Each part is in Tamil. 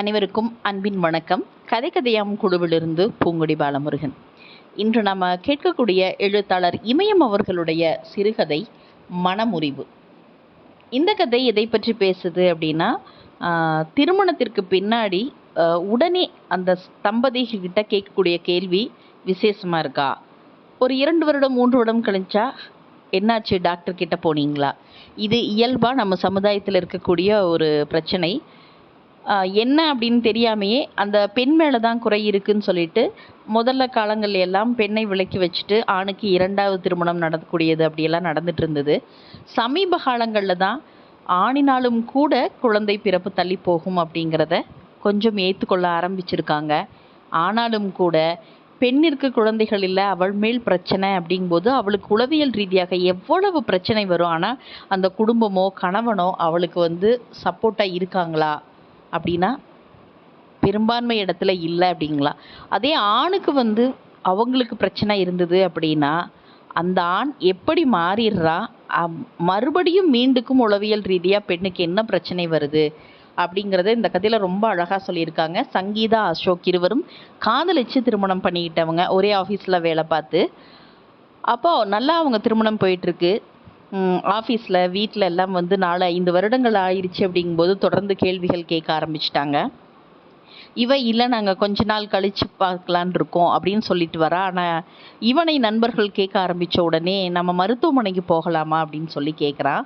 அனைவருக்கும் அன்பின் வணக்கம். கதை கதையாம் குழுவிலிருந்து பூங்குடி பாலமுருகன். இன்று நம்ம கேட்கக்கூடிய எழுத்தாளர் இமயம் அவர்களுடைய சிறுகதை மனமுறிவு. இந்த கதை எதை பற்றி பேசுது அப்படின்னா திருமணத்திற்கு பின்னாடி உடனே அந்த தம்பதிகள் கிட்ட கேட்கக்கூடிய கேள்வி விசேஷமா இருக்கா? ஒரு இரண்டு வருடம் மூன்று வருடம் கழிச்சா என்னாச்சு? டாக்டர் கிட்ட போனீங்களா? இது இயல்பாக நம்ம சமுதாயத்தில் இருக்கக்கூடிய ஒரு பிரச்சனை. என்ன அப்படின்னு தெரியாமையே அந்த பெண் மேலே தான் குறை இருக்குன்னு சொல்லிட்டு முதல்ல காலங்கள் எல்லாம் பெண்ணை விலக்கி வச்சுட்டு ஆணுக்கு இரண்டாவது திருமணம் நடக்கக்கூடியது அப்படியெல்லாம் நடந்துட்டு இருந்தது. சமீப காலங்களில் தான் ஆணினாலும் கூட குழந்தை பிறப்பு தள்ளி போகும் அப்படிங்கிறத கொஞ்சம் ஏற்றுக்கொள்ள ஆரம்பிச்சிருக்காங்க. ஆனாலும் கூட பெண்ணிற்கு குழந்தைகள் இல்லை அவள் மேல் பிரச்சனை அப்படிங்கும்போது அவளுக்கு உளவியல் ரீதியாக எவ்வளவு பிரச்சனை வரும்? ஆனால் அந்த குடும்பமோ கணவனோ அவளுக்கு வந்து சப்போர்ட்டாக இருக்காங்களா? அப்படின்னா பெரும்பான்மை இடத்துல இல்லை அப்படிங்களா? அதே ஆணுக்கு வந்து அவங்களுக்கு பிரச்சனை இருந்தது அப்படின்னா அந்த ஆண் எப்படி மாறிடுறா? அம்- மறுபடியும் மீண்டுக்கும் உளவியல் ரீதியாக பெண்ணுக்கு என்ன பிரச்சனை வருது? அப்படிங்கிறத இந்த கதையில் ரொம்ப அழகாக சொல்லியிருக்காங்க. சங்கீதா அசோக் இருவரும் காதலிச்சு திருமணம் பண்ணிக்கிட்டவங்க ஒரே ஆஃபீஸில் வேலை பார்த்து. அப்போ நல்லா அவங்க திருமணம் போயிட்டுருக்கு ஆஃபீஸில் வீட்டில் எல்லாம் வந்து நாலு ஐந்து வருடங்கள் ஆயிடுச்சு அப்படிங்கும்போது தொடர்ந்து கேள்விகள் கேட்க ஆரம்பிச்சிட்டாங்க. இவ இல்லை நாங்கள் கொஞ்ச நாள் கழிச்சு பார்க்கலான் இருக்கோம் அப்படின்னு சொல்லிட்டு வரா. ஆனால் இவனை நண்பர்கள் கேட்க ஆரம்பித்த உடனே நம்ம மருத்துவமனைக்கு போகலாமா? அப்படின்னு சொல்லி கேட்குறான்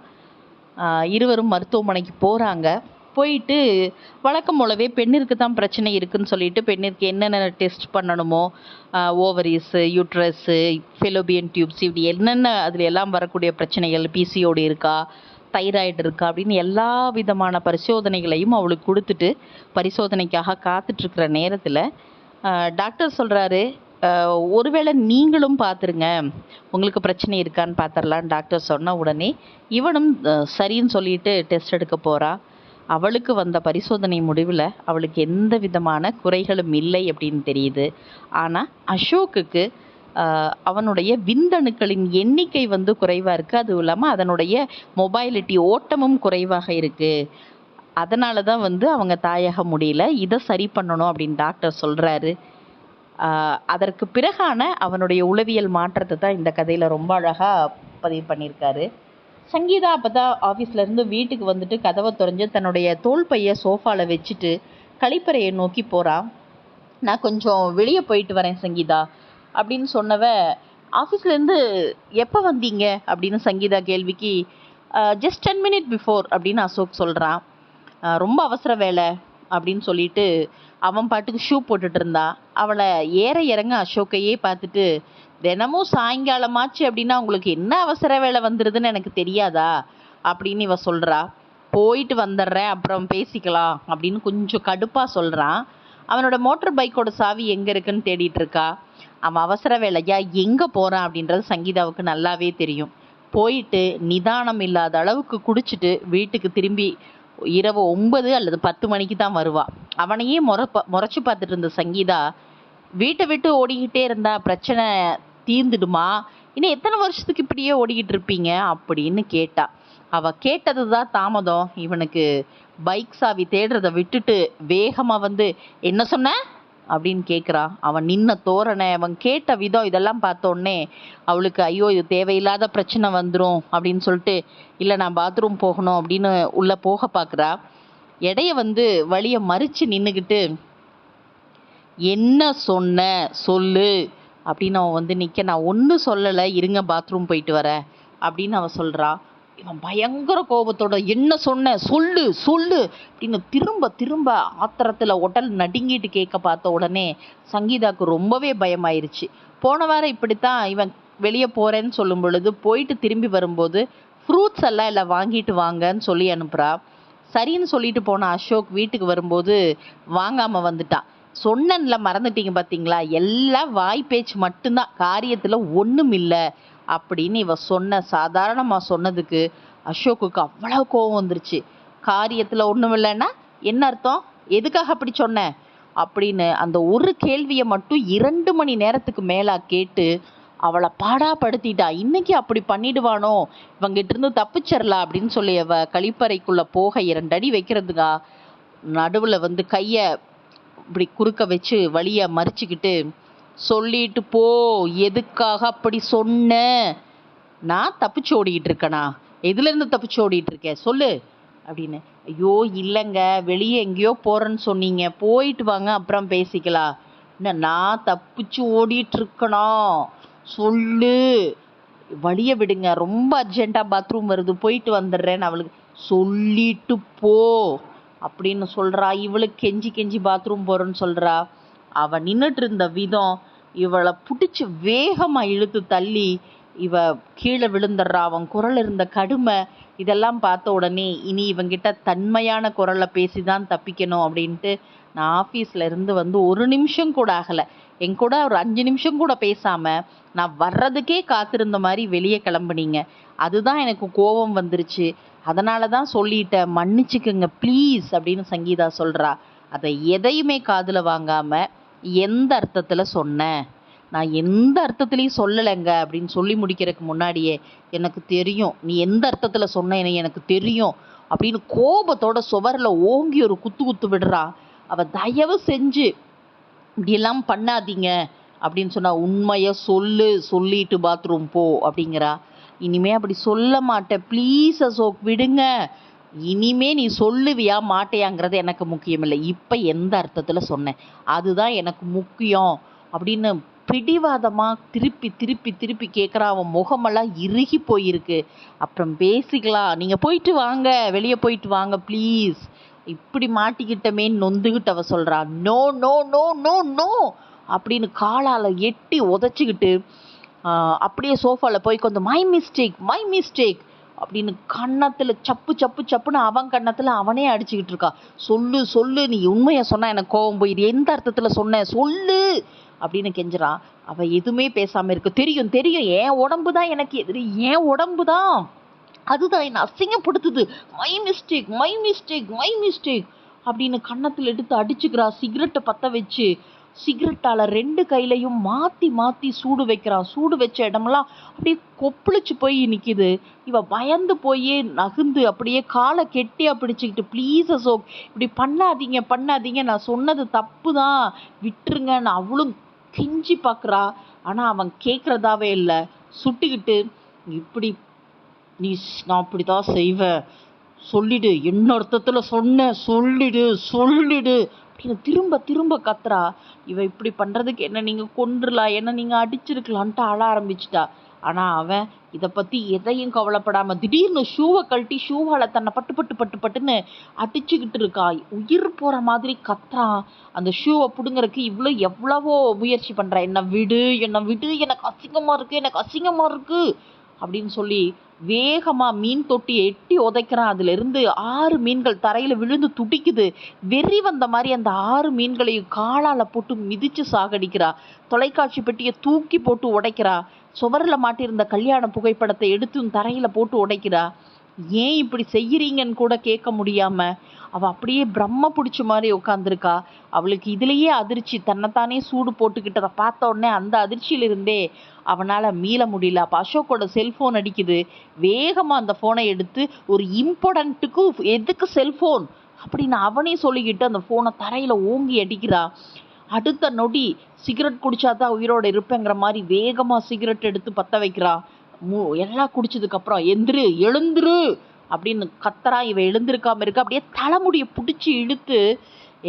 இருவரும் மருத்துவமனைக்கு போகிறாங்க போயிட்டு வழக்கம் போலவே பெண்ணிற்கு தான் பிரச்சனை இருக்குன்னு சொல்லிட்டு பெண்ணிற்கு என்னென்ன டெஸ்ட் பண்ணணுமோ ஓவரிஸு யூட்ரஸு ஃபெலோபியன் டியூப்ஸ் இப்படி என்னென்ன அதில் எல்லாம் வரக்கூடிய பிரச்சனைகள் பிசிஓடி இருக்கா தைராய்டு இருக்கா அப்படின்னு எல்லா விதமான பரிசோதனைகளையும் அவளுக்கு கொடுத்துட்டு பரிசோதனைக்காக காத்துட்ருக்கிற நேரத்தில் டாக்டர் சொல்கிறாரு ஒருவேளை நீங்களும் பார்த்துருங்க உங்களுக்கு பிரச்சனை இருக்கான்னு பார்த்துடலான்னு டாக்டர் சொன்ன உடனே இவனும் சரின்னு சொல்லிட்டு டெஸ்ட் எடுக்க போகிறா அவளுக்கு வந்த பரிசோதனை முடிவில் அவளுக்கு எந்த விதமான குறைகளும் இல்லை அப்படின்னு தெரியுது. ஆனால் அசோக்குக்கு அவனுடைய விந்தணுக்களின் எண்ணிக்கை வந்து குறைவாக இருக்குது அதுவும் இல்லாமல் அதனுடைய மொபைலிட்டி ஓட்டமும் குறைவாக இருக்குது அதனால தான் வந்து அவங்க தாயாக முடியல. இதை சரி பண்ணணும் அப்படின்னு டாக்டர் சொல்கிறாரு அதற்கு பிறகான அவனுடைய உளவியல் மாற்றத்தை தான் இந்த கதையில் ரொம்ப அழகாக பதிவு பண்ணியிருக்காரு. சங்கீதா அப்போ தான் ஆஃபீஸ்லேருந்து வீட்டுக்கு வந்துட்டு கதவை திறந்து தன்னுடைய தோள் பைய சோஃபாவில் வச்சுட்டு கழிப்பறையை நோக்கி போகிறான் நான் கொஞ்சம் வெளியே போயிட்டு வரேன் சங்கீதா அப்படின்னு சொன்னவ ஆஃபீஸ்லேருந்து எப்போ வந்தீங்க? அப்படின்னு சங்கீதா கேள்விக்கு ஜஸ்ட் டென் மினிட் பிஃபோர் அப்படின்னு அசோக் சொல்கிறான் ரொம்ப அவசர வேலை அப்படின்னு சொல்லிட்டு அவன் பாட்டுக்கு ஷூ போட்டுட்டு இருந்தா அவளை ஏற இறங்க அசோக்கையே பார்த்துட்டு தினமும் சாயங்காலமாச்சு அப்படின்னா உங்களுக்கு என்ன அவசர வேலை வந்துடுதுன்னு எனக்கு தெரியாதா? அப்படின்னு இவ சொல்கிறா போயிட்டு வந்துடுறேன் அப்புறம் பேசிக்கலாம் அப்படின்னு கொஞ்சம் கடுப்பாக சொல்கிறான் அவனோட மோட்டார் பைக்கோட சாவி எங்கே இருக்குன்னு தேடிட்டு இருக்கா. அவன் அவசர வேலையா எங்கே போகிறான் அப்படின்றது சங்கீதாவுக்கு நல்லாவே தெரியும். போயிட்டு நிதானம் இல்லாத அளவுக்கு குடிச்சிட்டு வீட்டுக்கு திரும்பி இரவு ஒன்பது அல்லது பத்து மணிக்கு தான் வருவாள் அவனையே முறை முறைச்சி பார்த்துட்டு இருந்த சங்கீதா வீட்டை விட்டு ஓடிக்கிட்டே இருந்தா பிரச்சனை தீர்ந்துடுமா? இன்னும் எத்தனை வருஷத்துக்கு இப்படியே ஓடிக்கிட்டு இருப்பீங்க? அப்படின்னு கேட்டா. அவ கேட்டது தான் தாமதம். இவனுக்கு பைக் சாவி தேடுறதை விட்டுட்டு வேகமா வந்து என்ன சொன்ன? அப்படின்னு கேட்குறான் அவன் நின்ன தோரணை அவன் கேட்ட விதம் இதெல்லாம் பார்த்தோன்னே அவளுக்கு ஐயோ இது தேவையில்லாத பிரச்சனை வந்துடும் அப்படின்னு சொல்லிட்டு இல்லை நான் பாத்ரூம் போகணும் அப்படின்னு உள்ளே போக பார்க்குறா எடைய வந்து வழியை மறித்து நின்றுக்கிட்டு என்ன சொன்ன? சொல்லு. அப்படின்னு அவன் வந்து நிற்க நான் ஒன்றும் சொல்லலை இருங்க பாத்ரூம் போயிட்டு வரேன். அப்படின்னு அவன் சொல்கிறா இவன் பயங்கர கோபத்தோட என்ன சொன்ன? சொல்லு சொல்லு. அப்படின்னு திரும்ப திரும்ப ஆத்திரத்தில் உடல் நடுங்கிட்டு கேட்க பார்த்த உடனே சங்கீதாவுக்கு ரொம்பவே பயமாயிருச்சு. போன வாரம் இப்படித்தான் இவன் வெளியே போகிறேன்னு சொல்லும் பொழுது போயிட்டு திரும்பி வரும்போது ஃப்ரூட்ஸ் எல்லாம் இல்லை வாங்கிட்டு வாங்கன்னு சொல்லி அனுப்புகிறா சரின்னு சொல்லிட்டு போன அசோக் வீட்டுக்கு வரும்போது வாங்காமல் வந்துட்டான். சொன்னன்ல மறந்துட்டீங்க பார்த்தீங்களா எல்லாம் வாய் பேச்சு மட்டும்தான். காரியத்தில் ஒன்றும் இல்லை. அப்படின்னு இவ சொன்ன சாதாரணமாக சொன்னதுக்கு அசோக்குக்கு அவ்வளோ கோவம் வந்துருச்சு. காரியத்தில் ஒன்றும் இல்லைன்னா என்ன அர்த்தம்? எதுக்காக அப்படி சொன்ன? அப்படின்னு அந்த ஒரு கேள்வியை மட்டும் இரண்டு மணி நேரத்துக்கு மேலா கேட்டு அவளை பாடாப்படுத்திட்டா. இன்னைக்கு அப்படி பண்ணிடுவானோ? இவங்கிட்ட இருந்து தப்பிச்சிடலாம் அப்படின்னு சொல்லி அவ கழிப்பறைக்குள்ள போக இரண்டடி வைக்கிறதுக்கா? நடுவில் வந்து கையை இப்படி குறுக்க வச்சு வழியை மறிச்சுக்கிட்டு சொல்லிட்டு போ எதுக்காக அப்படி சொன்ன? நான் தப்பிச்சு ஓடிக்கிட்டு இருக்கேனா? எதுலேருந்து தப்பிச்சு ஓடிட்டு இருக்கேன் சொல்லு அப்படின்னு. ஐயோ இல்லைங்க. வெளியே எங்கேயோ போகிறேன்னு சொன்னீங்க. போயிட்டு வாங்க அப்புறம் பேசிக்கலாம். என்ன நான் தப்பிச்சு ஓடிட்டு இருக்கணும் சொல்லு. வழிய விடுங்க. ரொம்ப அர்ஜென்ட்டாக பாத்ரூம் வருது. போயிட்டு வந்துடுறேன்னு அவளுக்கு சொல்லிட்டு போ. அப்படின்னு சொல்கிறா இவளுக்கு கெஞ்சி கெஞ்சி பாத்ரூம் போகிறேன்னு சொல்கிறா அவள் நின்றுட்டு இருந்த விதம் இவளை பிடிச்சி வேகமாக இழுத்து தள்ளி இவ கீழே விழுந்துடுறா. அவன் குரல் இருந்த கடுமை இதெல்லாம் பார்த்த உடனே இனி இவங்கிட்ட தன்மையான குரலை பேசி தான் தப்பிக்கணும் அப்படின்ட்டு நான் ஆஃபீஸில் இருந்து வந்து ஒரு நிமிஷம் கூட ஆகலை. என் கூட ஒரு அஞ்சு நிமிஷம் கூட பேசாமல் நான் வர்றதுக்கே காத்திருந்த மாதிரி வெளியே கிளம்புனீங்க. அதுதான் எனக்கு கோபம் வந்துருச்சு. அதனால தான் சொல்லிட்டேன் மன்னிச்சுக்குங்க ப்ளீஸ் அப்படின்னு சங்கீதா சொல்கிறா அதை எதையுமே காதில் வாங்காமல் எந்த அர்த்தத்தில் சொன்னேன் நான் எந்த அர்த்தத்துலேயும் சொல்லலைங்க அப்படின்னு சொல்லி முடிக்கிறதுக்கு முன்னாடியே எனக்கு தெரியும். நீ எந்த அர்த்தத்தில் சொன்னேன்னு எனக்கு தெரியும் அப்படின்னு கோபத்தோட சுவரில் ஓங்கி ஒரு குத்து குத்து விடுறா. அவள் தயவு செஞ்சு இப்படியெல்லாம் பண்ணாதீங்க அப்படின்னு சொன்னால் உண்மையை சொல்லு சொல்லிட்டு பாத்ரூம் போ அப்படிங்கிறா. இனிமே அப்படி சொல்ல மாட்டேன். ப்ளீஸ் அசோக் விடுங்க. இனிமே நீ சொல்லுவியா மாட்டையாங்கிறது எனக்கு முக்கியம் இல்லை இப்போ எந்த அர்த்தத்தில் சொன்னேன்? அதுதான் எனக்கு முக்கியம். அப்படின்னு பிடிவாதமாக திருப்பி திருப்பி திருப்பி கேட்குறான் அவன் முகமெல்லாம் இறுகி போயிருக்கு. அப்புறம் பேசிக்கலாம். நீங்கள் போயிட்டு வாங்க. வெளியே போயிட்டு வாங்க ப்ளீஸ் இப்படி மாட்டிக்கிட்டமேன்னு நொந்துக்கிட்டு அவ சொல்கிறா no no no no no அப்படின்னு காலால் எட்டி உதச்சிக்கிட்டு அப்படியே சோஃபாவில் போய் கொஞ்சம் மை மிஸ்டேக் மை மிஸ்டேக் அப்படின்னு கன்னத்தில் சப்பு சப்பு சப்புன்னு அவன் கன்னத்தில் அவனே அடிச்சுக்கிட்டு இருக்கா. சொல்லு சொல்லு நீ உண்மையை சொன்னால் எனக்கு கோவம் போயிடு எந்த அர்த்தத்தில் சொன்ன? சொல்லு அப்படின்னு கெஞ்சுறான் அவள் எதுவுமே பேசாமல் இருக்கு. தெரியும் தெரியும். என் உடம்பு தான் எனக்கு எதிரி. என் உடம்பு தான். அதுதான் என்னை அசிங்கப்படுத்துது. My mistake my mistake my mistake அப்படின்னு கன்னத்தில் எடுத்து அடிச்சுக்கிறா. சிகரெட்டை பற்ற வச்சு சிகரெட்டால் ரெண்டு கையிலையும் மாற்றி மாற்றி சூடு வைக்கிறான் சூடு வச்ச இடமெல்லாம் அப்படியே கொப்பளிச்சு போய் நிற்கிது இவ பயந்து போய் நகுந்து அப்படியே காலை கெட்டியாக பிடிச்சிக்கிட்டு ப்ளீஸ் அசோக் இப்படி பண்ணாதீங்க பண்ணாதீங்க. நான் சொன்னது தப்பு தான் விட்டுருங்கன்னு அவளும் கெஞ்சி பார்க்குறா ஆனால் அவன் கேட்குறதாவே இல்லை. சுட்டுக்கிட்டு இப்படி நீ நான் அப்படி தான் செய்வேன். சொல்லிடு. என்ன அர்த்தத்தில் சொன்ன சொல்லிடு சொல்லிடு. அப்படின்னு திரும்ப திரும்ப கத்துறா இவ இப்படி பண்ணுறதுக்கு என்ன நீங்கள் கொன்றுலாம் என்ன நீங்கள் அடிச்சிருக்கலான்ட்டு அழ ஆரம்பிச்சிட்டா. ஆனால் அவன் இதை பற்றி எதையும் கவலைப்படாமல் திடீர்னு ஷூவை கழட்டி ஷூவால் தன்னை பட்டு பட்டு பட்டு பட்டுன்னு அடிச்சுக்கிட்டு இருக்கா. உயிர் போகிற மாதிரி கத்துறான் அந்த ஷூவை பிடுங்கறதுக்கு இவ்வளோ எவ்வளவோ முயற்சி பண்ணுறா என்னை விடு என்னை விடு எனக்கு அசிங்கமாக இருக்குது எனக்கு அசிங்கமாக இருக்குது அப்படின்னு சொல்லி வேகமாக மீன் தொட்டி எட்டி உதைக்கிறான். அதிலிருந்து ஆறு மீன்கள் தரையில் விழுந்து துடிக்குது. வெறி வந்த மாதிரி அந்த ஆறு மீன்களையும் காலால் போட்டு மிதித்து சாகடிக்கிறா. தொலைக்காட்சி பெட்டியை தூக்கி போட்டு உடைக்கிறா. சுவரில் மாட்டியிருந்த கல்யாண புகைப்படத்தை எடுத்து தரையில் போட்டு உடைக்கிறா. ஏன் இப்படி செய்கிறீங்கன்னு கூட கேட்க முடியாம அவ அப்படியே பிரம்ம பிடிச்ச மாதிரி உட்காந்துருக்கா அவளுக்கு இதுலயே அதிர்ச்சி. தன்னைத்தானே சூடு போட்டுக்கிட்டதை பார்த்த உடனே அந்த அதிர்ச்சியிலிருந்தே அவனால் மீள முடியல. அப்போ அசோக்கோட செல்ஃபோன் அடிக்குது. வேகமாக அந்த ஃபோனை எடுத்து ஒரு இம்பார்ட்டண்ட்டுக்கு எதுக்கு செல்ஃபோன் அப்படின்னு அவனே சொல்லிக்கிட்டு அந்த ஃபோனை தரையில் ஓங்கி அடிக்கிறா. அடுத்த நொடி சிகரெட் குடிச்சாதான் உயிரோட இருப்பேங்கிற மாதிரி வேகமாக சிகரெட் எடுத்து பற்ற வைக்கிறா. மூ எல்லாம் குடிச்சதுக்கப்புறம் எந்திரு எழுந்துரு அப்படின்னு கத்தரா இவன் எழுந்திருக்காமல் இருக்க அப்படியே தலைமுடியை பிடிச்சி இழுத்து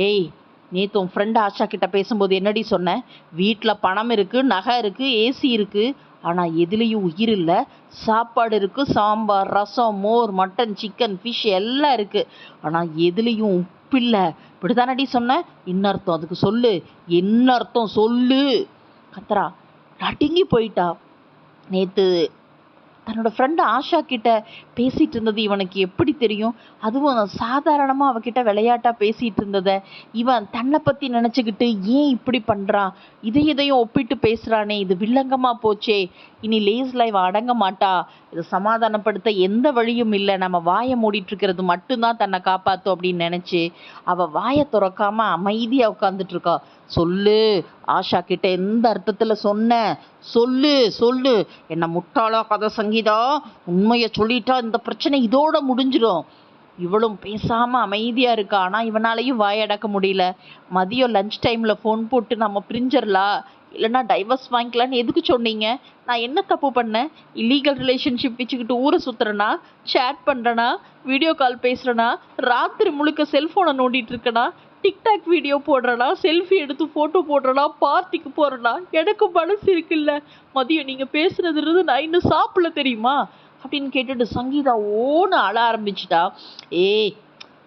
ஏய் நேற்று உன் ஃப்ரெண்டு ஆஷா கிட்ட பேசும்போது என்னடி சொன்னேன் வீட்டில் பணம் இருக்குது நகை இருக்குது ஏசி இருக்குது ஆனால் எதுலேயும் உயிர் இல்லை. சாப்பாடு இருக்குது சாம்பார் ரசம் மோர் மட்டன் சிக்கன் ஃபிஷ் எல்லாம் இருக்குது ஆனால் எதுலேயும் உப்பு இல்லை. இப்படிதானடி சொன்னேன் என்ன அர்த்தம்? அதுக்கு சொல்லு. என்ன அர்த்தம்? சொல்லு. கத்ரா நடுங்கி போயிட்டா. நேற்று தன்னோட ஃப்ரெண்டு ஆஷா கிட்ட பேசிட்டு இருந்தது இவனுக்கு எப்படி தெரியும்? அதுவும் சாதாரணமாக அவகிட்ட விளையாட்டாக பேசிட்டு இருந்ததை இவன் தன்னை பற்றி நினச்சிக்கிட்டு ஏன் இப்படி பண்ணுறான் இதை இதையும் ஒப்பிட்டு பேசுகிறானே இது வில்லங்கமாக போச்சே. இனி லேஸ் இவன் அடங்க மாட்டா. இதை சமாதானப்படுத்த எந்த வழியும் இல்லை. நம்ம வாயை மூடிட்டுருக்கிறது மட்டும்தான் தன்னை காப்பாற்றும் அப்படின்னு நினச்சி அவள் வாயை திறக்காமல் அமைதியாக உட்காந்துட்டு இருக்கா. சொல்லு. ஆஷா கிட்ட எந்த அர்த்தத்தில் சொன்ன? சொல்லு சொல்லு. என்ன முட்டாளா கதை சங்கீதா? உண்மையை சொல்லிட்டா இந்த பிரச்சனை இதோட முடிஞ்சிடும் இவளும் பேசாமல் அமைதியாக இருக்கா? ஆனால் இவனாலையும் வாய் அடக்க முடியல. மதியம் லஞ்ச் டைமில் ஃபோன் போட்டு நம்ம பிரிஞ்சிடலாம் இல்லைன்னா டைவர்ஸ் வாங்கிக்கலான்னு எதுக்கு சொன்னீங்க? நான் என்ன தப்பு பண்ணேன்? இல்லீகல் ரிலேஷன்ஷிப் வச்சுக்கிட்டு ஊரை சுற்றுறேனா சேட் பண்ணுறேனா வீடியோ கால் பேசுகிறேனா ராத்திரி முழுக்க செல்ஃபோனை நோண்டிட்டு இருக்கேனா? டிக்டாக் வீடியோ போடுறனா செல்ஃபி எடுத்து ஃபோட்டோ போடுறனா பார்ட்டிக்கு போகிறனா எனக்கு மனசு இருக்குல்ல. மதியம் நீங்கள் பேசுறது இருந்து நான் இன்னும் சாப்பிடல தெரியுமா? அப்படின்னு கேட்டுட்டு சங்கீதா ஓன்னு அழ ஆரம்பிச்சிட்டா. ஏ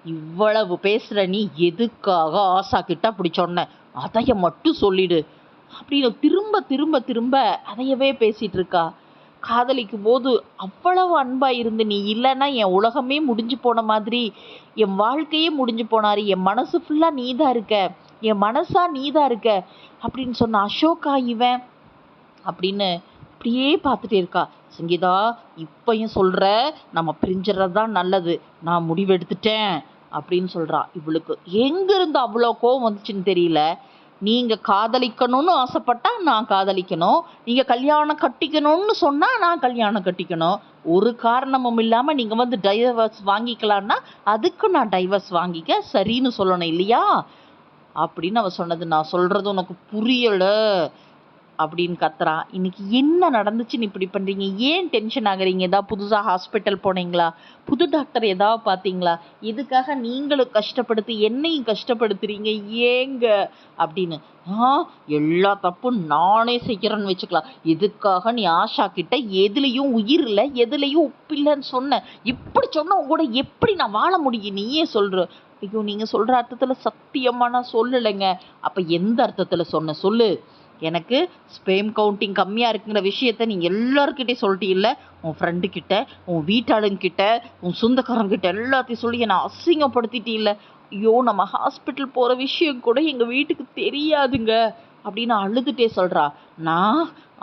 இவ்வளவு பேசுகிற நீ எதுக்காக ஆசா கிட்ட அப்படி சொன்ன? அதைய மட்டும் சொல்லிடு. அப்படின்னு திரும்ப திரும்ப திரும்ப அதையவே பேசிகிட்டு இருக்கா. காதலிக்கும் போது அவ்வளவு அன்பா இருந்து நீ இல்லைன்னா என் உலகமே முடிஞ்சு போன மாதிரி என் வாழ்க்கையே முடிஞ்சு போனாரு என் மனசு ஃபுல்லா நீதான் இருக்க என் மனசா நீதான் இருக்க அப்படின்னு சொன்ன அசோகா இவன் அப்படின்னு அப்படியே பார்த்துட்டே இருக்கா. சங்கீதா இப்பயும் சொல்ற நம்ம பிரிஞ்சுறது தான் நல்லது நான் முடிவெடுத்துட்டேன் அப்படின்னு சொல்றா. இவளுக்கு எங்கிருந்து அவ்வளோ கோவம் வந்துச்சுன்னு தெரியல. நீங்க காதலிக்கணும்னு ஆசைப்பட்டா நான் காதலிக்கணும். நீங்க கல்யாணம் கட்டிக்கணும்னு சொன்னா நான் கல்யாணம் கட்டிக்கணும். ஒரு காரணமும் இல்லாம நீங்க வந்து டைவர்ஸ் வாங்கிக்கலாம்னா அதுக்கு நான் டைவர்ஸ் வாங்கிக்க சரின்னு சொல்லணும் இல்லையா? அப்படின்னு அவ சொன்னது. நான் சொல்றது உனக்கு புரியல. அப்படின்னு கத்துறா. இன்னைக்கு என்ன நடந்துச்சுன்னு இப்படி பண்றீங்க? ஏன் டென்ஷன் ஆகுறீங்க? ஏதாவது புதுசாக ஹாஸ்பிட்டல் போனீங்களா? புது டாக்டர் ஏதாவது பார்த்தீங்களா? இதுக்காக நீங்களும் கஷ்டப்படுத்தி என்னையும் கஷ்டப்படுத்துறீங்க? ஏங்க? அப்படின்னு. ஆ எல்லா தப்பும் நானே செய்கிறேன்னு வச்சுக்கலாம். இதுக்காக நீ ஆஷா கிட்ட எதுலேயும் உயிர் இல்லை எதுலேயும் உப்பு இல்லைன்னு சொன்ன? இப்படி சொன்ன உங்க கூட எப்படி நான் வாழ முடியும்? நீயே சொல்ற. ஐயோ நீங்க சொல்ற அர்த்தத்துல சத்தியமா நான் சொல்லலைங்க. அப்ப எந்த அர்த்தத்துல சொன்ன? சொல்லு. எனக்கு ஸ்பேம் கவுண்டிங் கம்மியாக இருக்குங்கிற விஷயத்த நீ எல்லாருக்கிட்டையும் சொல்லிட்டீல்ல உன் ஃப்ரெண்டு கிட்ட உன் வீட்டாளுங்கிட்ட உன் சொந்தக்காரங்கிட்ட எல்லாத்தையும் சொல்லி என்னை அசிங்கப்படுத்திட்டீல்ல ஐயோ நம்ம ஹாஸ்பிட்டல் போகிற விஷயம் கூட எங்கள் வீட்டுக்கு தெரியாதுங்க அப்படின்னு அழுதுகிட்டே சொல்கிறா நான்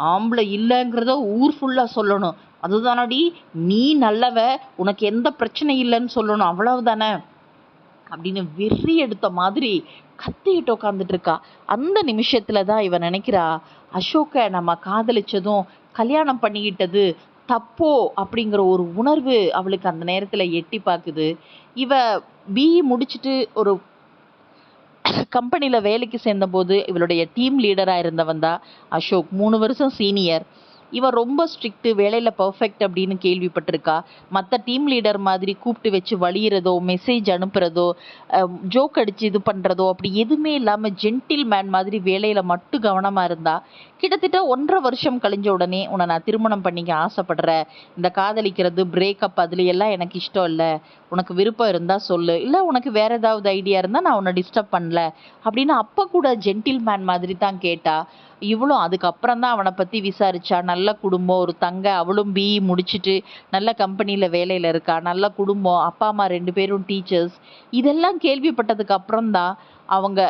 ஆம்பளை இல்லைங்கிறத ஊர் ஃபுல்லாக சொல்லணும். அதுதானடி நீ நல்லவ உனக்கு எந்த பிரச்சனை இல்லைன்னு சொல்லணும். அவ்வளவுதானே? அப்படின்னு வெறி எடுத்த மாதிரி கத்திக்கிட்டு உட்காந்துட்டு இருக்கா அந்த நிமிஷத்துல தான் இவன் நினைக்கிறா அசோக்கை நம்ம காதலிச்சதும் கல்யாணம் பண்ணிக்கிட்டது தப்போ? அப்படிங்கிற ஒரு உணர்வு அவளுக்கு அந்த நேரத்தில் எட்டி பார்க்குது இவ பிஇ முடிச்சுட்டு ஒரு கம்பெனியில் வேலைக்கு சேர்ந்தபோது இவளுடைய டீம் லீடராக இருந்தவன் தான் அசோக். மூணு வருஷம் சீனியர் இவன் ரொம்ப ஸ்ட்ரிக்ட்டு வேலையில் பர்ஃபெக்ட் அப்படின்னு கேள்விப்பட்டிருக்கா. மற்ற டீம் லீடர் மாதிரி கூப்பிட்டு வச்சு வழியிறதோ மெசேஜ் அனுப்புறதோ ஜோக் அடிச்சு இது பண்ணுறதோ அப்படி எதுவுமே இல்லாமல் ஜென்டில் மேன் மாதிரி வேலையில் மட்டும் கவனமாக இருந்தா கிட்டத்தட்ட ஒன்றரை வருஷம் கழிஞ்ச உடனே உன்னை நான் திருமணம் பண்ணிக்க ஆசைப்படுறேன். இந்த காதலிக்கிறது பிரேக்கப் அதுல எல்லாம் எனக்கு இஷ்டம் இல்லை. உனக்கு விருப்பம் இருந்தால் சொல்லு. இல்லை உனக்கு வேற ஏதாவது ஐடியா இருந்தால் நான் உன்னை டிஸ்டர்ப் பண்ணல. அப்படின்னு அப்போ கூட ஜென்டில் மேன் மாதிரி தான் கேட்டா இவளும் அதுக்கப்புறம் தான் அவனை பற்றி விசாரிச்சா. நல்ல குடும்பம் ஒரு தங்க அவளும் பிஇ முடிச்சுட்டு நல்ல கம்பெனியில் வேலையில் இருக்கா. நல்ல குடும்பம் அப்பா அம்மா ரெண்டு பேரும் டீச்சர்ஸ் இதெல்லாம் கேள்விப்பட்டதுக்கு அப்புறம்தான் அவங்க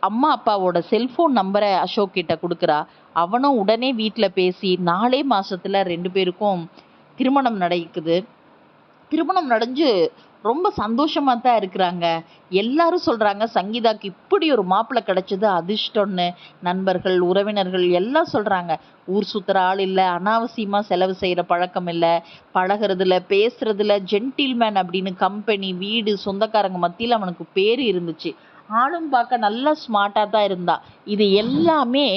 அம்மா அப்பாவோட செல்ஃபோன் நம்பரை அசோக் கிட்ட கொடுக்குறா. அவனும் உடனே வீட்டில் பேசி நாலே மாதத்தில் ரெண்டு பேருக்கும் திருமணம் நடக்குது. திருமணம் நடஞ்சு ரொம்ப சந்தோஷமா தான் இருக்கிறாங்க. எல்லாரும் சொல்றாங்க சங்கீதாக்கு இப்படி ஒரு மாப்பிள்ளை கிடைச்சது அதிர்ஷ்டம்னு. நண்பர்கள் உறவினர்கள் எல்லாம் சொல்றாங்க. ஊர் சுத்துற ஆள் இல்லை அனாவசியமா செலவு செய்யற பழக்கம் இல்லை. பழகிறதுல பேசுறதுல ஜென்டில்மேன் அப்படின்னு கம்பெனி வீடு சொந்தக்காரங்க மத்தியில் அவனுக்கு பேர் இருந்துச்சு. ஆளும் பார்க்க நல்லா ஸ்மார்ட்டாக தான் இருந்தா. இது எல்லாமே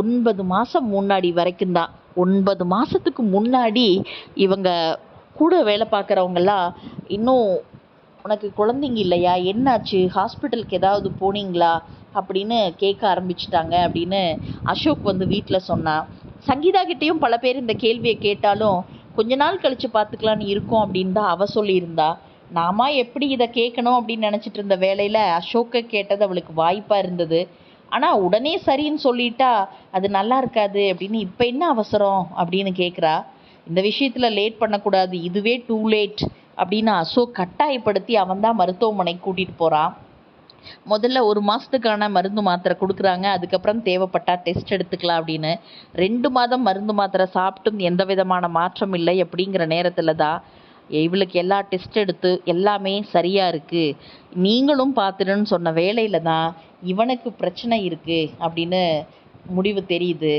ஒன்பது மாதம் முன்னாடி வரைக்கும் தான். ஒன்பது மாதத்துக்கு முன்னாடி இவங்க கூட வேலை பார்க்குறவங்கெல்லாம் இன்னும் உனக்கு குழந்தைங்க இல்லையா? என்னாச்சு? ஹாஸ்பிட்டலுக்கு ஏதாவது போனீங்களா? அப்படின்னு கேட்க ஆரம்பிச்சிட்டாங்க அப்படின்னு அசோக் வந்து வீட்டில் சொன்னான் சங்கீதா கிட்டேயும் பல பேர் இந்த கேள்வியை கேட்டாலும் கொஞ்ச நாள் கழித்து பார்த்துக்கலான்னு இருக்கோம் அப்படின்னு தான் அவ சொல்லியிருந்தா. நாம எப்படி இதை கேட்கணும் அப்படின்னு நினச்சிட்டு இருந்த வேலையில் அசோக்கை கேட்டது அவளுக்கு வாய்ப்பாக இருந்தது. ஆனால் உடனே சரின்னு சொல்லிட்டா அது நல்லா இருக்காது அப்படின்னு இப்போ என்ன அவசரம்? அப்படின்னு கேட்குறா இந்த விஷயத்தில் லேட் பண்ணக்கூடாது. இதுவே டூ லேட். அப்படின்னு அசோக் கட்டாயப்படுத்தி அவன் தான் மருத்துவமனைக்கு கூட்டிகிட்டு போகிறான் முதல்ல ஒரு மாதத்துக்கான மருந்து மாத்திரை கொடுக்குறாங்க. அதுக்கப்புறம் தேவைப்பட்டா டெஸ்ட் எடுத்துக்கலாம் அப்படின்னு. ரெண்டு மாதம் மருந்து மாத்திரை சாப்பிட்டும் எந்த விதமான மாற்றம் இல்லை அப்படிங்கிற நேரத்தில் தான் இவளுக்கு எல்லா டெஸ்ட் எடுத்து எல்லாமே சரியாக இருக்குது நீங்களும் பார்த்துடுன்னு சொன்ன வேலையில் தான் இவனுக்கு பிரச்சனை இருக்குது அப்படின்னு முடிவு தெரியுது.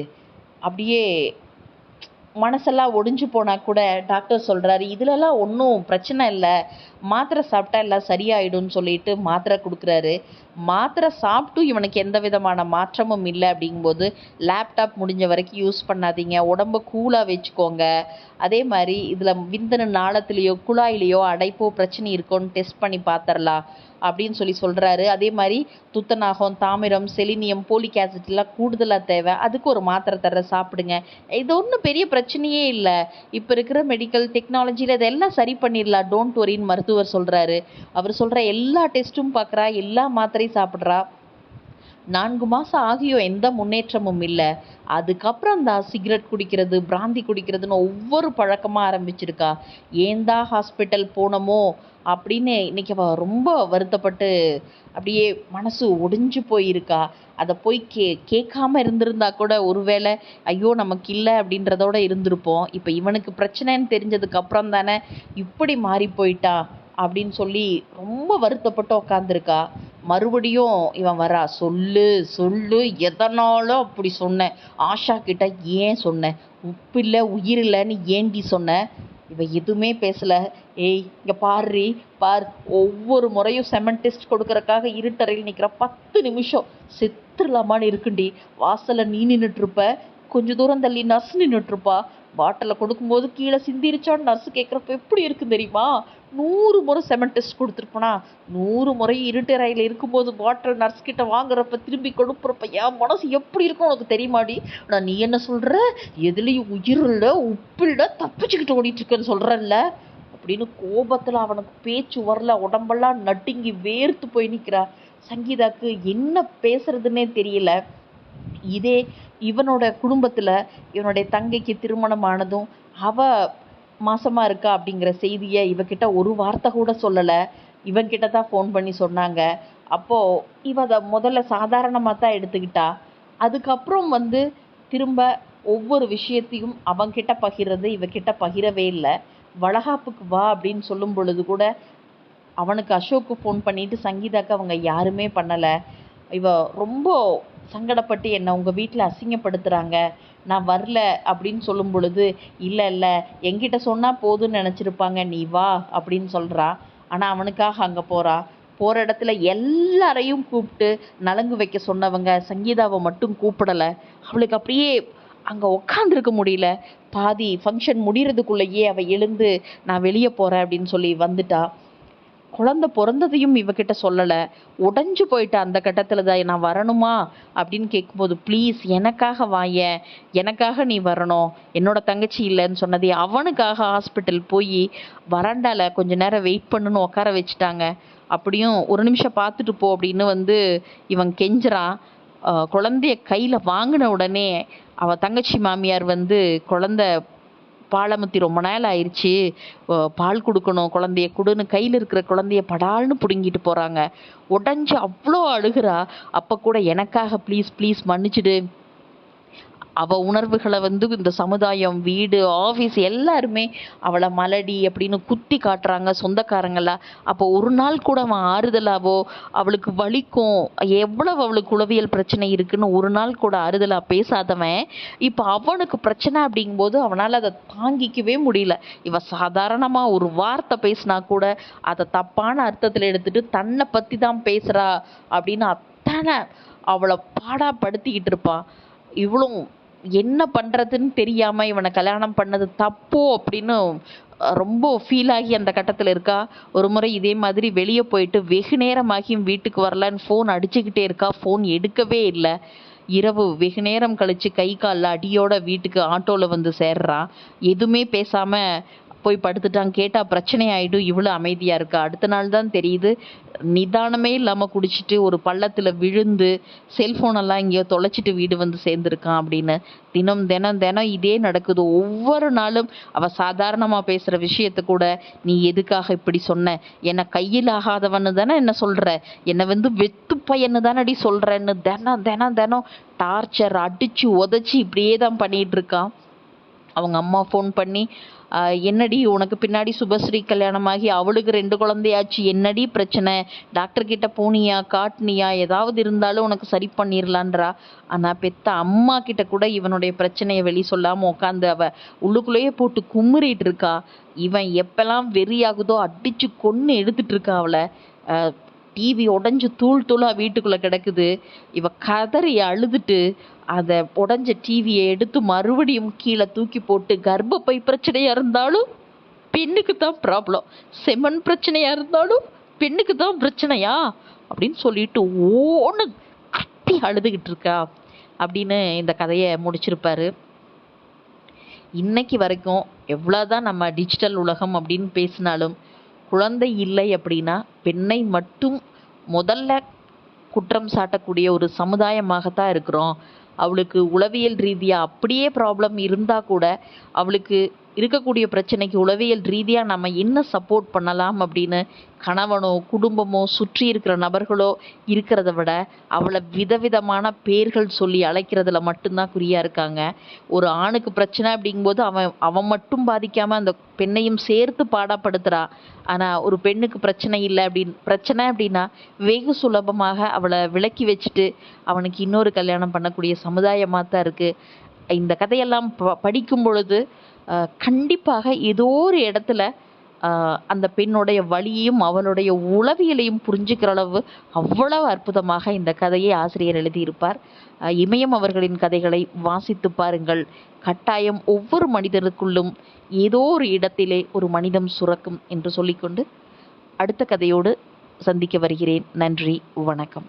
அப்படியே மனசெல்லாம் ஒடிஞ்சு போனால் கூட டாக்டர் சொல்கிறாரு இதிலலாம் ஒன்றும் பிரச்சனை இல்லை. மாத்திரை சாப்பிட்டா எல்லாம் சரியாயிடும்னு சொல்லிட்டு மாத்திரை கொடுக்குறாரு. மாத்திரை சாப்பிட்டும் இவனுக்கு எந்த விதமான மாற்றமும் இல்லை அப்படிங்கும்போது லேப்டாப் முடிஞ்ச வரைக்கும் யூஸ் பண்ணாதீங்க. உடம்ப கூலாக வச்சுக்கோங்க. அதே மாதிரி இதில் விந்தணு நாளத்துலேயோ குழாயிலையோ அடைப்போ பிரச்சனை இருக்கோன்னு டெஸ்ட் பண்ணி பார்த்துடலாம் அப்படின்னு சொல்லி சொல்கிறாரு அதே மாதிரி துத்தநாகம் தாமிரம் செலினியம் போலிக் ஆசிட்லாம் கூடுதலாக தேவை. அதுக்கு ஒரு மாத்திரை தர சாப்பிடுங்க. இது ஒன்றும் பெரிய பிரச்சனையே இல்லை. இப்போ இருக்கிற மெடிக்கல் டெக்னாலஜியில் இதெல்லாம் சரி பண்ணிடலாம். டோன்ட் ஒரின்னு மருத்துவர் சொல்கிறாரு அவர் சொல்கிற எல்லா டெஸ்ட்டும் பார்க்குறா எல்லா மாத்திரை சாப்பிட்றா. நான்கு மாதம் ஆகியும் எந்த முன்னேற்றமும் இல்லை. அதுக்கப்புறம் தான் சிகரெட் குடிக்கிறது பிராந்தி குடிக்கிறதுன்னு ஒவ்வொரு பழக்கமாக ஆரம்பிச்சிருக்கா. ஏந்தா ஹாஸ்பிட்டல் போனோமோ அப்படின்னு இன்னைக்கு அவள் ரொம்ப வருத்தப்பட்டு அப்படியே மனசு ஒடிஞ்சு போயிருக்கா. அதை போய் கே கேட்காம இருந்திருந்தா கூட ஒருவேளை ஐயோ நமக்கு இல்லை அப்படின்றதோட இருந்திருப்போம். இப்போ இவனுக்கு பிரச்சனைன்னு தெரிஞ்சதுக்கு அப்புறம் தானே இப்படி மாறி போயிட்டா. அப்படின்னு சொல்லி ரொம்ப வருத்தப்பட்டு உக்காந்துருக்கா. மறுபடியும் இவன் வரா சொல்லு சொல்லு எதனாலும் அப்படி சொன்னேன் ஆஷா கிட்ட ஏன் சொன்னேன் உப்பு இல்லை உயிர் இல்லைன்னு ஏண்டி சொன்னேன் இவன் எதுவுமே பேசலை. ஏய் இங்கே பாரு பார் ஒவ்வொரு முறையும் செமன் டெஸ்ட் கொடுக்கறக்காக இருட்டறையில் நிற்கிற பத்து நிமிஷம் செத்துடலாமான்னு இருக்குண்டி. வாசலில் நீ நின்றுட்டுருப்ப கொஞ்ச தூரம் தள்ளி நர்ஸ் நின்றுட்டுருப்பா பாட்டில் கொடுக்கும்போது கீழே சிந்திருச்சான்னு நர்ஸ் கேட்குறப்ப எப்படி இருக்கு தெரியுமா? நூறு முறை செமன் டெஸ்ட் கொடுத்துருப்பனா? நூறு முறை இருட்டறையில் இருக்கும்போது பாட்டில் நர்ஸ் கிட்ட வாங்குறப்ப திரும்பி கொடுக்குறப்ப என் மனசு எப்படி இருக்கும் உனக்கு தெரியுமாடி? நான் நீ என்ன சொல்கிற எதுலேயும் உயிரில் இல்லை தப்பிச்சுக்கிட்டு ஓடிட்டு இருக்கேன்னு அப்படின்னு கோபத்தில் அவனுக்கு பேச்சு வரல. உடம்பெல்லாம் நடுங்கி வேர்த்து போய் நிற்கிறா சங்கீதாக்கு என்ன பேசுறதுன்னே தெரியல. இதே இவனோட குடும்பத்தில் இவனுடைய தங்கைக்கு திருமணம் ஆனதும் அவ மாசமாக இருக்கா அப்படிங்கிற செய்தியை இவகிட்ட ஒரு வார்த்தை கூட சொல்லலை. இவன்கிட்ட தான் ஃபோன் பண்ணி சொன்னாங்க. அப்போ இவ அதை முதல்ல சாதாரணமாக தான் எடுத்துக்கிட்டா. அதுக்கப்புறம் வந்து திரும்ப ஒவ்வொரு விஷயத்தையும் அவன்கிட்ட பகிர்றது இவகிட்ட பகிரவே இல்லை. வளகாப்புக்கு வா அப்படின்னு சொல்லும் பொழுது கூட அவனுக்கு அசோக்கு ஃபோன் பண்ணிட்டு சங்கீதாக்கு அவங்க யாருமே பண்ணலை. இவ ரொம்ப சங்கடப்பட்டு என்னை உங்கள் வீட்டில் அசிங்கப்படுத்துகிறாங்க நான் வரல அப்படின்னு சொல்லும் பொழுது இல்லை இல்லை என்கிட்ட சொன்னால் போதும்னு நினச்சிருப்பாங்க நீ வா அப்படின்னு சொல்கிறா ஆனால் அவனுக்காக அங்கே போகிறா போகிற இடத்துல எல்லாரையும் கூப்பிட்டு நலங்கு வைக்க சொன்னவங்க சங்கீதாவை மட்டும் கூப்பிடலை. அவளுக்கு அப்படியே அங்கே உக்காந்துருக்க முடியல. பாதி ஃபங்க்ஷன் முடிகிறதுக்குள்ளேயே அவள் எழுந்து நான் வெளியே போகிறேன் அப்படின்னு சொல்லி வந்துட்டா. குழந்தை பிறந்ததையும் இவகிட்ட சொல்லலை. உடஞ்சு போயிட்ட அந்த கட்டத்தில் தான் நான் வரணுமா? அப்படின்னு கேட்கும்போது ப்ளீஸ் எனக்காக வாய. எனக்காக நீ வரணும். என்னோட தங்கச்சி இல்லைன்னு சொன்னதே அவனுக்காக ஹாஸ்பிட்டல் போய் வராண்டால கொஞ்ச நேரம் வெயிட் பண்ணுன்னு உட்கார வச்சுட்டாங்க. அப்படியும் ஒரு நிமிஷம் பார்த்துட்டு போ அப்படின்னு வந்து இவன் கெஞ்சுறான். குழந்தைய கையில் வாங்கின உடனே அவள் தங்கச்சி மாமியார் வந்து குழந்தை பாலமுத்தி ரொம்ப நாள் ஆயிடுச்சு. பால் கொடுக்கணும் குழந்தைய கொடுன்னு கையில் இருக்கிற குழந்தைய படால்னு பிடுங்கிட்டு போகிறாங்க உடஞ்சி அவ்வளோ அழுகிறா. அப்போ கூட எனக்காக ப்ளீஸ் ப்ளீஸ் மன்னிச்சிடு. அவள் உணர்வுகளை வந்து இந்த சமுதாயம் வீடு ஆஃபீஸ் எல்லாருமே அவளை மலடி அப்படின்னு குத்தி காட்டுறாங்க சொந்தக்காரங்களா. அப்போ ஒரு நாள் கூட அவன் ஆறுதலாவோ அவளுக்கு வலிக்கும் எவ்வளவு அவளுக்கு உளவியல் பிரச்சனை இருக்குன்னு ஒரு நாள் கூட ஆறுதலாக பேசாதவன். இப்போ அவனுக்கு பிரச்சனை அப்படிங்கும்போது அவனால் அதை தாங்கிக்கவே முடியல. இவன் சாதாரணமாக ஒரு வார்த்தை பேசினா கூட அதை தப்பான அர்த்தத்தில் எடுத்துட்டு தன்னை பற்றி தான் பேசுகிறா அப்படின்னு அத்தனை அவளை பாடாப்படுத்திக்கிட்டு இருப்பான் இவ்வளோ என்ன பண்ணுறதுன்னு தெரியாமல் இவனை கல்யாணம் பண்ணது தப்போ அப்படின்னு ரொம்ப ஃபீல் ஆகி அந்த கட்டத்தில் இருக்கா? ஒரு முறை இதே மாதிரி வெளியே போயிட்டு வெகு நேரமாகியும் வீட்டுக்கு வரலன்னு ஃபோன் அடிச்சுக்கிட்டே இருக்கா? ஃபோன் எடுக்கவே இல்லை. இரவு வெகு நேரம் கழித்து கை காலில் அடியோட வீட்டுக்கு ஆட்டோவில் வந்து சேர்றான் எதுவுமே பேசாமல் போய் படுத்துட்டான் கேட்டால் பிரச்சனை ஆகிடும் இவ்வளோ அமைதியாக இருக்கா? அடுத்த நாள் தான் தெரியுது நிதானமே இல்லாமல் குடிச்சிட்டு ஒரு பள்ளத்தில் விழுந்து செல்ஃபோனெல்லாம் எங்கேயோ தொலைச்சிட்டு வீடு வந்து சேர்ந்துருக்கான் அப்படின்னு தினம் தினம் தினம் இதே நடக்குது. ஒவ்வொரு நாளும் அவள் சாதாரணமாக பேசுகிற விஷயத்த கூட நீ எதுக்காக இப்படி சொன்ன? என்னை கையில் ஆகாதவன்னு தானே என்ன சொல்கிற என்னை வந்து வெத்து பையன்னு தானடி சொல்கிறேன்னு தினம் தினம் தினம் டார்ச்சர் அடித்து உதைச்சி இப்படியே தான் பண்ணிகிட்ருக்கான் இருக்கான். அவங்க அம்மா ஃபோன் பண்ணி என்னடி உனக்கு பின்னாடி சுபஸ்ரீ கல்யாணமாகி அவளுக்கு ரெண்டு குழந்தையாச்சு என்னடி பிரச்சனை? டாக்டர் கிட்ட போனியா காட்டினியா? ஏதாவது இருந்தாலும் உனக்கு சரி பண்ணிடலான்றா ஆனால் பெத்த அம்மா கிட்ட கூட இவனுடைய பிரச்சனையை வெளி சொல்லாமல் உட்காந்து அவ உள்ளுக்குள்ளேயே போட்டு கும்மிறிட்டு இருக்கா. இவன் எப்பெல்லாம் வெறியாகுதோ அடிச்சு கொன்று எடுத்துட்டு இருக்கா அவளை. டிவி உடஞ்சி தூள் தூளாக வீட்டுக்குள்ளே கிடக்குது. இவ கதறி அழுதுட்டு அதை உடஞ்ச டிவியை எடுத்து மறுபடியும் கீழே தூக்கி போட்டு கர்ப்பப்பை பிரச்சனையாக இருந்தாலும் பெண்ணுக்கு தான் ப்ராப்ளம் செமன் பிரச்சனையாக இருந்தாலும் பெண்ணுக்கு தான் பிரச்சனையா? அப்படின்னு சொல்லிட்டு ஓன்னு கட்டி அழுதுகிட்டு இருக்கா. அப்படின்னு இந்த கதையை முடிச்சிருப்பாரு. இன்னைக்கு வரைக்கும் எவ்வளோதான் நம்ம டிஜிட்டல் உலகம் அப்படின்னு பேசினாலும் குழந்தை இல்லை அப்படின்னா பெண்ணை மட்டும் முதல்ல குற்றம் சாட்டக்கூடிய ஒரு சமுதாயமாகத்தான் இருக்கிறோம். அவளுக்கு உளவியல் ரீதியாக அப்படியே ப்ராப்ளம் இருந்தால் கூட அவளுக்கு இருக்கக்கூடிய பிரச்சனைக்கு உளவியல் ரீதியாக நம்ம என்ன சப்போர்ட் பண்ணலாம் அப்படின்னு கணவனோ குடும்பமோ சுற்றி இருக்கிற நபர்களோ இருக்கிறத விட அவளை விதவிதமான பேர்கள் சொல்லி அழைக்கிறதுல மட்டும்தான் குறியாக இருக்காங்க. ஒரு ஆணுக்கு பிரச்சனை அப்படிங்கும்போது அவன் அவன் மட்டும் பாதிக்காமல் அந்த பெண்ணையும் சேர்த்து பாடப்படுத்துறா. ஆனால் ஒரு பெண்ணுக்கு பிரச்சனை இல்லை அப்படின்னு பிரச்சனை அப்படின்னா வெகு சுலபமாக அவளை விலக்கி வச்சுட்டு அவனுக்கு இன்னொரு கல்யாணம் பண்ணக்கூடிய சமுதாயமாக தான் இருக்குது இந்த கதையெல்லாம் ப படிக்கும் பொழுது கண்டிப்பாக ஏதோ ஒரு இடத்துல அந்த பெண்ணுடைய வழியையும் அவளுடைய உளவியலையும் புரிஞ்சுக்கிற அளவு அவ்வளவு அற்புதமாக இந்த கதையை ஆசிரியர் எழுதியிருப்பார். இமயம் அவர்களின் கதைகளை வாசித்து பாருங்கள். கட்டாயம் ஒவ்வொரு மனிதருக்குள்ளும் ஏதோ ஒரு இடத்திலே ஒரு மனிதம் சுரக்கும் என்று சொல்லிக்கொண்டு அடுத்த கதையோடு சந்திக்க வருகிறேன். நன்றி வணக்கம்.